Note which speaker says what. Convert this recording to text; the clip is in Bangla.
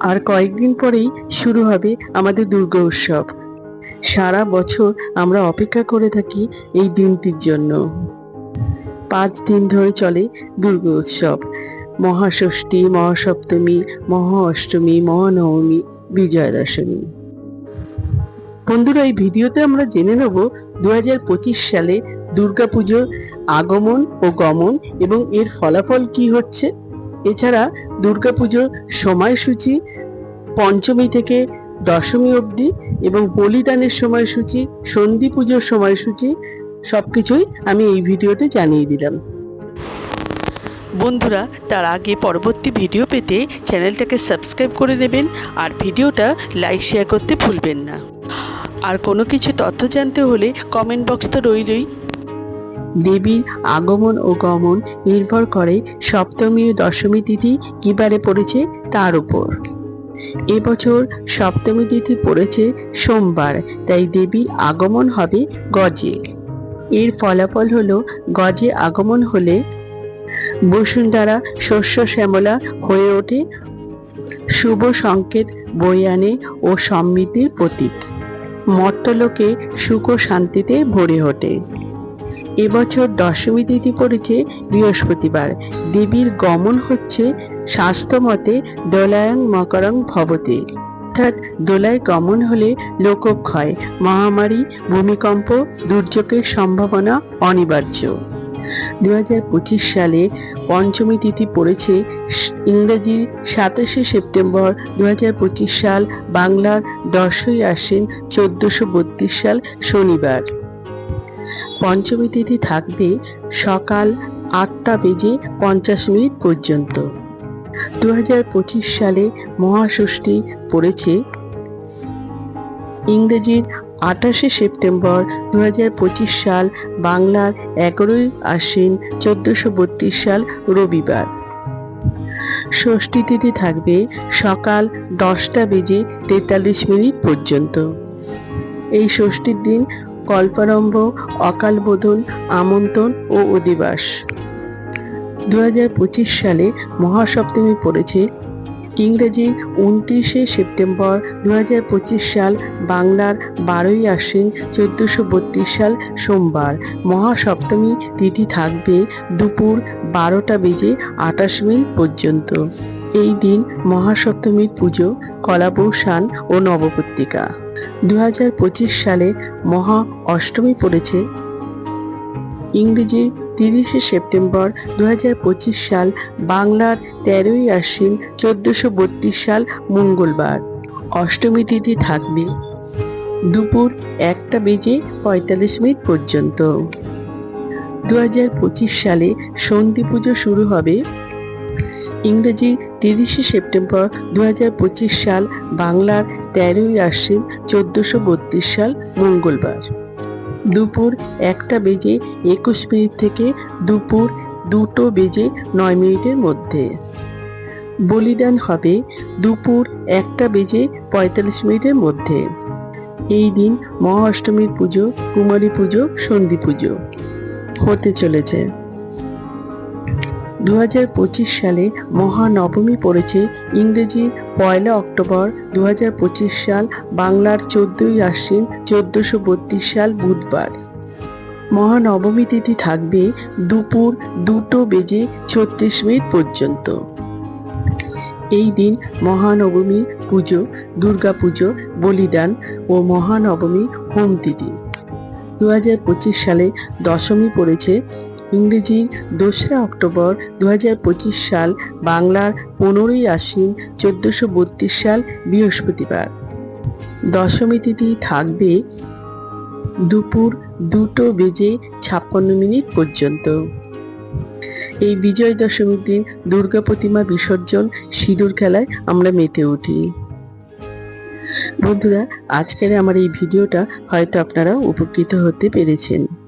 Speaker 1: আর কয়েকদিন পরেই শুরু হবে আমাদের দুর্গা উৎসব। সারা বছর আমরা অপেক্ষা করে থাকি এই দিনটির জন্য। পাঁচ দিন ধরে চলে দুর্গা উৎসব। মহাষষ্ঠী, মহাসপ্তমী মহা অষ্টমী মহানবমী বিজয়া দশমী বন্ধুরা, এই ভিডিওতে আমরা জেনে নেব দুহাজার পঁচিশ সালে দুর্গাপুজোর আগমন ও গমন এবং এর ফলাফল কি হচ্ছে। এছাড়া দুর্গাপুজোর সময়সূচি পঞ্চমী থেকে দশমী অবধি এবং বলিদানের সময়সূচি সন্ধি পুজোর সময়সূচি, সবকিছুই আমি এই ভিডিওতে জানিয়ে দিলাম।
Speaker 2: বন্ধুরা, তার আগে পরবর্তী ভিডিও পেতে চ্যানেলটাকে সাবস্ক্রাইব করে নেবেন আর ভিডিওটা লাইক, শেয়ার করতে ভুলবেন না। আর কোনো কিছু তথ্য জানতে হলে কমেন্ট বক্স তো রইলই।
Speaker 1: দেবীর আগমন ও গমন নির্ভর করে সপ্তমী ও দশমী তিথি কিবারে পড়েছে তার উপর। এবছর সপ্তমী তিথি পড়েছে সোমবার, তাই দেবীর আগমন হবে গজে। এর ফলাফল হলো, গজে আগমন হলে বসুন্ধরা শস্য শ্যামলা হয়ে ওঠে, শুভ সংকেত বয়ে আনে ও সমৃদ্ধির প্রতীক। মর্তলোকে সুখ শান্তিতে ভরে ওঠে। এবছর দশমী তিথি পড়েছে বৃহস্পতিবার। দেবীর গমন হচ্ছে স্বাস্থ্যমতে দোলায়ং মকরং ভবতে। অর্থাৎ দোলায় গমন হলে লোকক্ষয়, মহামারী, ভূমিকম্প, দুর্যোগের সম্ভাবনা অনিবার্য। দু হাজার পঁচিশ সালে পঞ্চমী তিথি পড়েছে ইংরেজি সাতাশে সেপ্টেম্বর দু হাজার পঁচিশ সাল বাংলার দশই আশ্বিন চোদ্দশো সাল শনিবার। পঞ্চমী তিথি থাকবে সকাল আটটা বেজে পঞ্চাশ মিনিট পর্যন্ত। দু সালে মহাষষ্ঠী পড়েছে। ইংরেজির আঠাশে সেপ্টেম্বর দু সাল বাংলার এগারোই আশ্বিন চোদ্দশো সাল রবিবার। ষষ্ঠী তিথি থাকবে সকাল দশটা বেজে তেতাল্লিশ মিনিট পর্যন্ত। এই ষষ্ঠীর দিন কল্পারম্ভ, অকাল বোধন আমন্ত্রণ ও অধিবাস। দু হাজার পঁচিশ সালে মহাসপ্তমী পড়েছে। ইংরেজি উনত্রিশে সেপ্টেম্বর দু হাজার পঁচিশ সাল বাংলার বারোই আশ্বিন চোদ্দশো বত্রিশ সাল সোমবার। মহাসপ্তমী তিথি থাকবে দুপুর বারোটা বেজে আটাশ মিনিট পর্যন্ত। এই দিন মহাসপ্তমীর পুজো কলাবৌসান ও নবপত্রিকা। দু সালে মহা অষ্টমী পড়েছে। ইংরেজি তিরিশে সেপ্টেম্বর দু সাল বাংলার তেরোই আশ্বিন চোদ্দশো সাল মঙ্গলবার। অষ্টমী তিথি থাকবে। দুপুর একটা বেজে পঁয়তাল্লিশ মিনিট পর্যন্ত। দুহাজার পঁচিশ সালে সন্ধি পুজো শুরু হবে। ইংরেজি তিরিশে সেপ্টেম্বর দু হাজার পঁচিশ সাল বাংলার তেরোই আশ্বিন চোদ্দশো বত্রিশ সাল মঙ্গলবার। দুপুর একটা বেজে একুশ মিনিট থেকে দুপুর দুটো বেজে নয় মিনিটের মধ্যে। বলিদান হবে দুপুর একটা বেজে পঁয়তাল্লিশ মিনিটের মধ্যে। এই দিন মহা অষ্টমীর পুজো, কুমারী পুজো সন্ধি পুজো হতে চলেছে। দু হাজার পঁচিশ সালে মহানবমী পড়েছে ইংরেজি পয়লা অক্টোবর। দু হাজার পঁচিশ সাল বাংলার চোদ্দই আশ্বিন চোদ্দশো সাল বুধবার। মহানবমী তিথি থাকবে দুপুর দুটো বেজে ছত্রিশ মিনিট পর্যন্ত। এই দিন মহানবমী পুজো দুর্গা পুজো বলিদান ও মহানবমী হোম তিথি। দুহাজার পঁচিশ সালে দশমী পড়েছে ইংরেজি দোসরা অক্টোবর দু হাজার পঁচিশ সাল, বাংলার পনেরোই আশ্বিন চোদ্দশো বত্রিশ সাল, বৃহস্পতিবার। দশমী তিথি থাকবে দুপুর দুটো বেজে ছাপ্পান্ন মিনিট পর্যন্ত। এই বিজয় দশমীর দিন দুর্গা প্রতিমা বিসর্জন সিঁদুর খেলায় আমরা মেতে উঠি। বন্ধুরা, আজকের আমার এই ভিডিওটা হয়তো আপনারা উপকৃত হতে পেরেছেন।